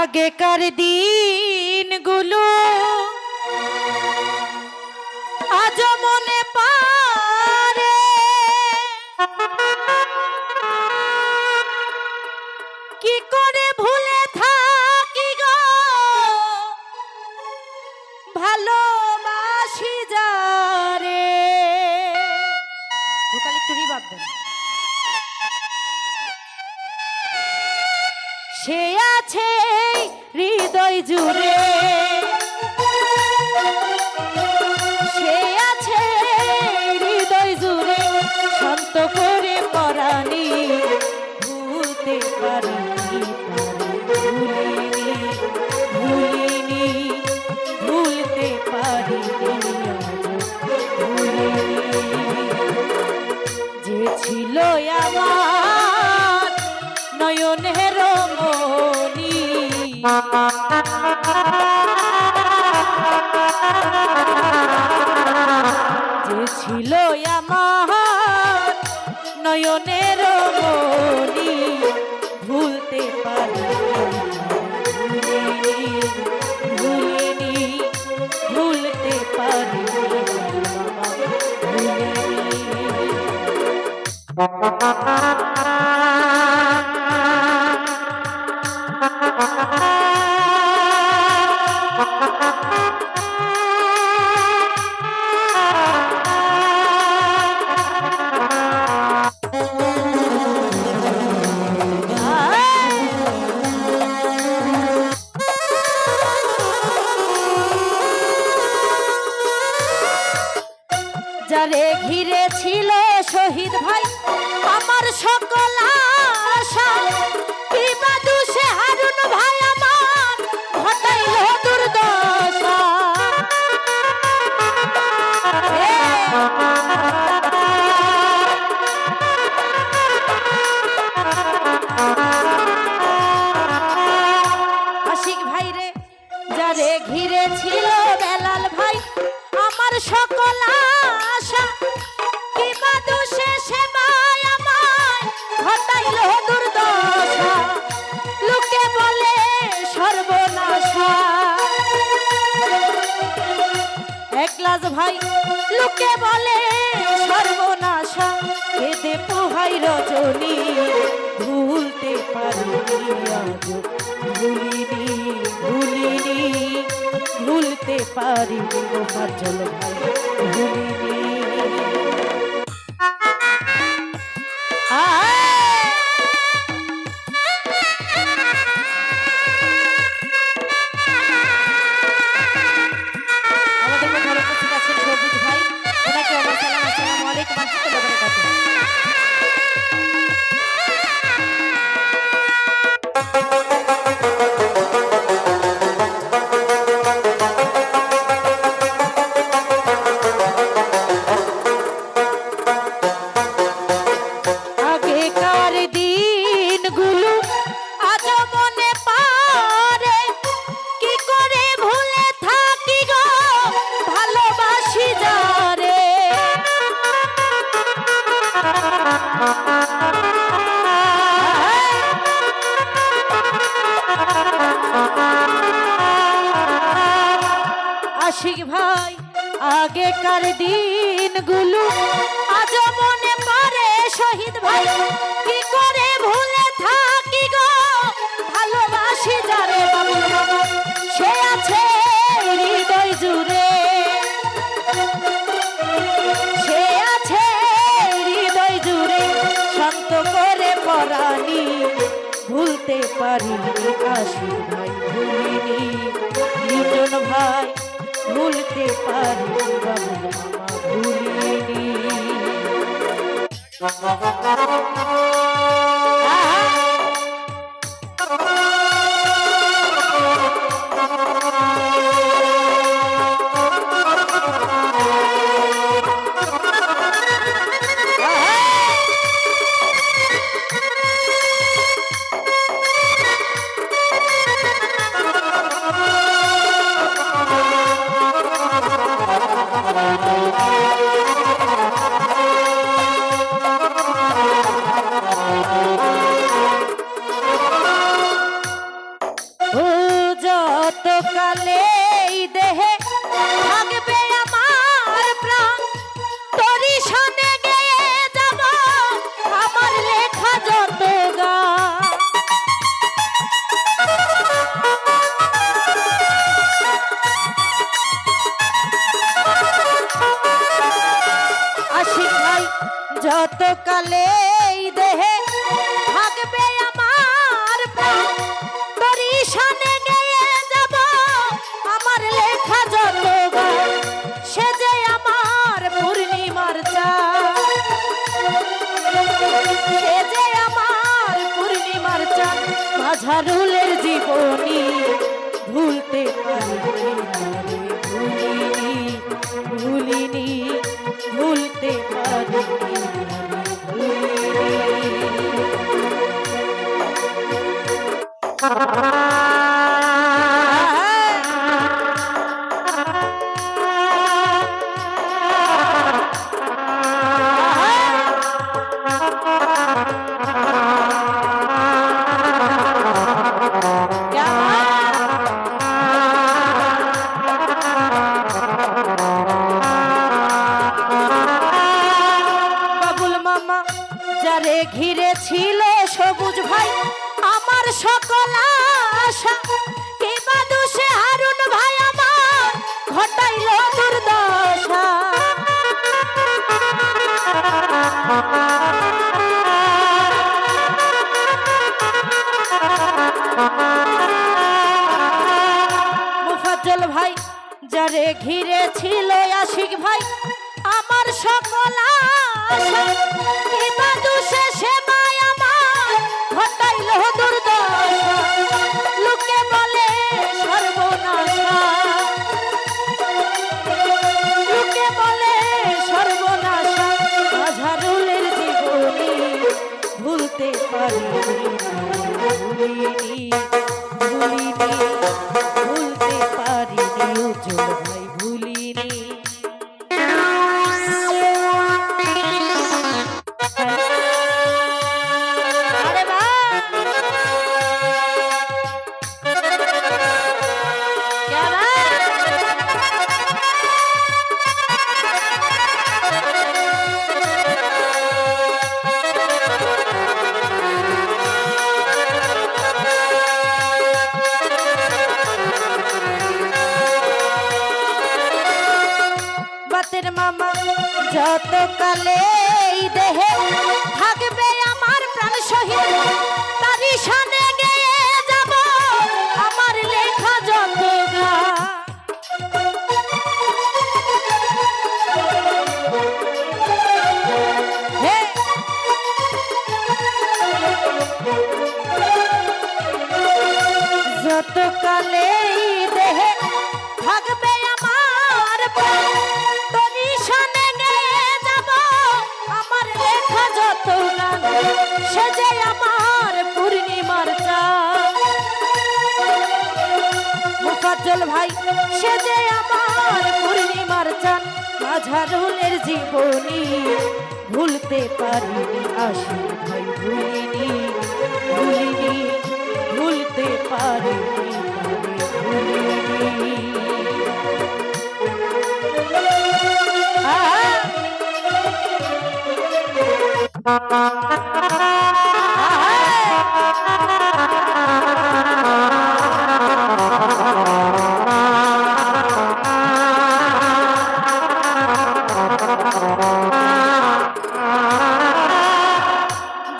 আগেকার দিনগুলো। আজ মনে পারে কি করে ভুলে থাকি গো? ভালোবাসি যারে। ভোকাল একটু রিভাব দেন। সে আছে হৃদয় জুড়ে। সে আছে জুড়ে শান্ত করে পরাণী ভুলতে পারিনি। যে ছিল আমার নয়নের মনি ভুলতে পারি ভুলতে পারি একলাস ভাই, লোকে বলে সর্বনাশা। কেঁদে পোহাই রজনী, ভুলতে পারিনি আজ। ভুলিনি ভুলতে গোপাচল ভাই, ভুলিনি। Thank you. আশিক ভাই, আগেকার দিনগুলো আজ মনে পড়ে শহীদ ভাই। কি করে ভুলে থাকি গো, ভালোবাসি যারে মামা সে আছে হৃদয় জুড়ে। সে আছে হৃদয় জুড়ে, শান্ত করে পরাণী ভুলতে পারি আশিক ভাই, ভুলিনি। ভাই ভুলতে পারি ভুলিনি। যত দেহে থাকবে আমার প্রাণ। তোরই যাব, আমার লেখা যত সে যে আমার পূর্ণিমার সে যে আমার পূর্ণিমার চাঁদ, মাঝারুলের জীবনী সকল আশা, কে বাদুষে হারুন ভাই আমার, ঘটাইল দুর্দশা। মুফাজ্জল ভাই, যারে ঘিরে ছিল আশিক ভাই, আমার সকল আশা, কি বাদুষে সেবায় আমার, ঘটাইল দুর্দশা। ভুলতে বাতের মামা যত কালে দেহে থাকবে আমার প্রাণ শহীদ মুফাজ্জল ভাই, সে যে আমার পূর্ণিমার চাঁদ মাঝারুলের জীবনী ভুলতে পারিনি আসি ভাই, ভুলিনি ভুলিনি, ভুলতে পারিনি ভুলিনি আহা!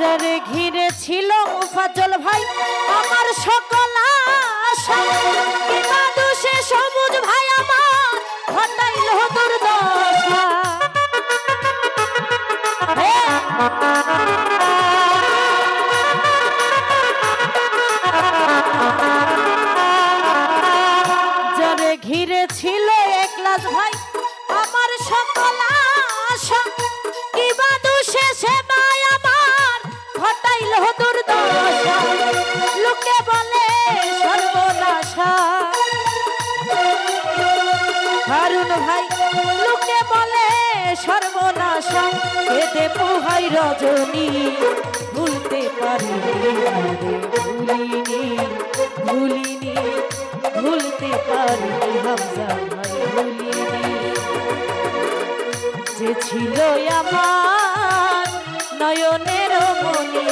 যারে ঘিরে ছিল মুফাজ্জল ভাই। আমার সকল আশা দোষে সবুজ ভাই আমার ঘটাইল দুর্দশা! যারে ঘিরে ছিল একলাস ভাই। আমার সকল আশা দেহ লোকে বলে সর্বনাশা। হারুন ভাই, লোকে বলে সর্বনাশা, এতে পোহাই রজনী। ভুলতে পারি ভুলতে পারি যে ছিল আমার নয়নের মনি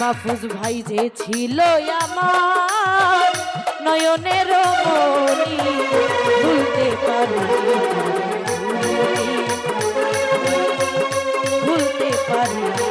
মাফুজ ভাই যে ছিল আমার নয়নের মনি ভুলতে পারি ভুলতে পারি